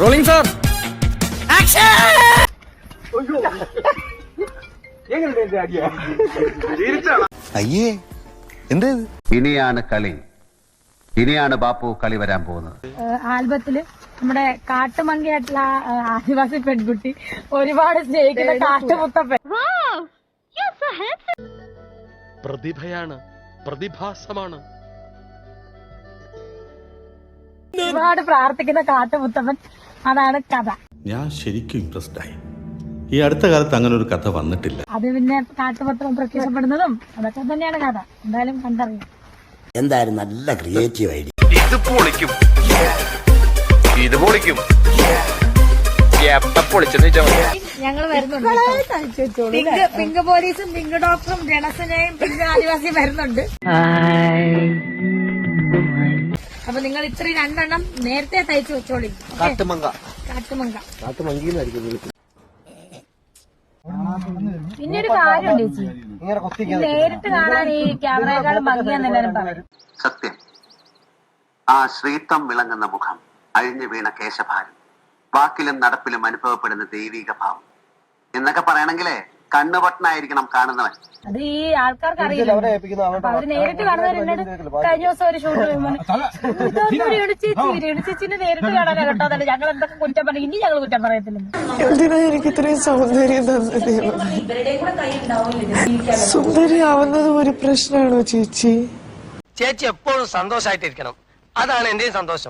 Rolling sir അയ്യേ എന്ത് ഇത്? ഇനിയാണ് കളി. ഇനിയാണ് ബാപ്പു കളി വരാൻ പോകുന്നത്. ആൽബത്തിൽ നമ്മുടെ കാട്ടുമങ്കിയായിട്ടുള്ള ആ, ആദിവാസി പെൺകുട്ടി ഒരുപാട് സ്നേഹിക്കുന്ന കാട്ടുമുത്തപ്പൻ. പ്രതിഭയാണ് പ്രതിഭാസമാണ്. ഒരുപാട് പ്രാർത്ഥിക്കുന്ന കാട്ടുമുത്തമ്മൻ അതാണ് കഥ. ഞാൻ ശരിക്കും ഇൻട്രസ്റ്റ് ആയി. ഈ അടുത്ത കാലത്ത് അങ്ങനെ ഒരു കഥ വന്നിട്ടില്ല. അത് പിന്നെ കാട്ടുപത്രം പ്രത്യക്ഷപ്പെടുന്നതും അതൊക്കെ തന്നെയാണ് കഥ. എന്തായാലും കണ്ടറിയും. എന്തായാലും നല്ല ക്രിയേറ്റീവ് ഐഡിയ ഇത് പൊളിക്കും. ഇത് പൊളിക്കും. പൊളിച്ചെന്ന് വെച്ചാൽ മതി ഞങ്ങൾ വരുന്നുണ്ട് പിങ്ക് പിങ്ക് പോലീസും പിങ്ക് ഡോക്ടറും ജനസനയും പിങ്ക് ആദിവാസിയും വരുന്നുണ്ട്. അപ്പൊ നിങ്ങൾ ഇത്രയും രണ്ടെണ്ണം നേരത്തെ തയ്ച്ചു വെച്ചോളി. കാട്ടുമങ്ക. കാട്ടുമങ്ക. കാട്ടുമങ്കിന്നായിരിക്കും പിന്നെ ഒരു കാര്യമുണ്ട് ചേച്ചി. നേരിട്ട് കാണാൻ ഈ ക്യാമറയെക്കാളും ഭംഗിയാന്ന് എല്ലാവരും പറയും. സത്യം. ആ ശ്രീത്വം വിളങ്ങുന്ന മുഖം അഴിഞ്ഞു വീണ കേശഭാരം വാക്കിലും നടപ്പിലും അനുഭവപ്പെടുന്ന ദൈവിക ഭാവം. എന്നൊക്കെ പറയണെങ്കിലേ കണ്ണുപൊട്ടനായിരിക്കണം കാണുന്നവൻ. അത് ഈ ആൾക്കാർക്ക് അറിയില്ല അവർ നേരിട്ട് കഴിഞ്ഞ ദിവസം ഒരു ഷൂട്ട് ചേച്ചിനെ നേരിട്ട് കാണാനാ കേട്ടോ. അതല്ല ഞങ്ങൾ എന്തൊക്കെ കുറ്റം പറയും ഇനി ഞങ്ങൾ കുറ്റം പറയത്തില്ല. സുന്ദരിയാവുന്നതും ഒരു പ്രശ്നമാണോ ചേച്ചി? ചേച്ചി എപ്പോഴും സന്തോഷമായിട്ടിരിക്കണം അതാണ് എന്റെയും സന്തോഷം.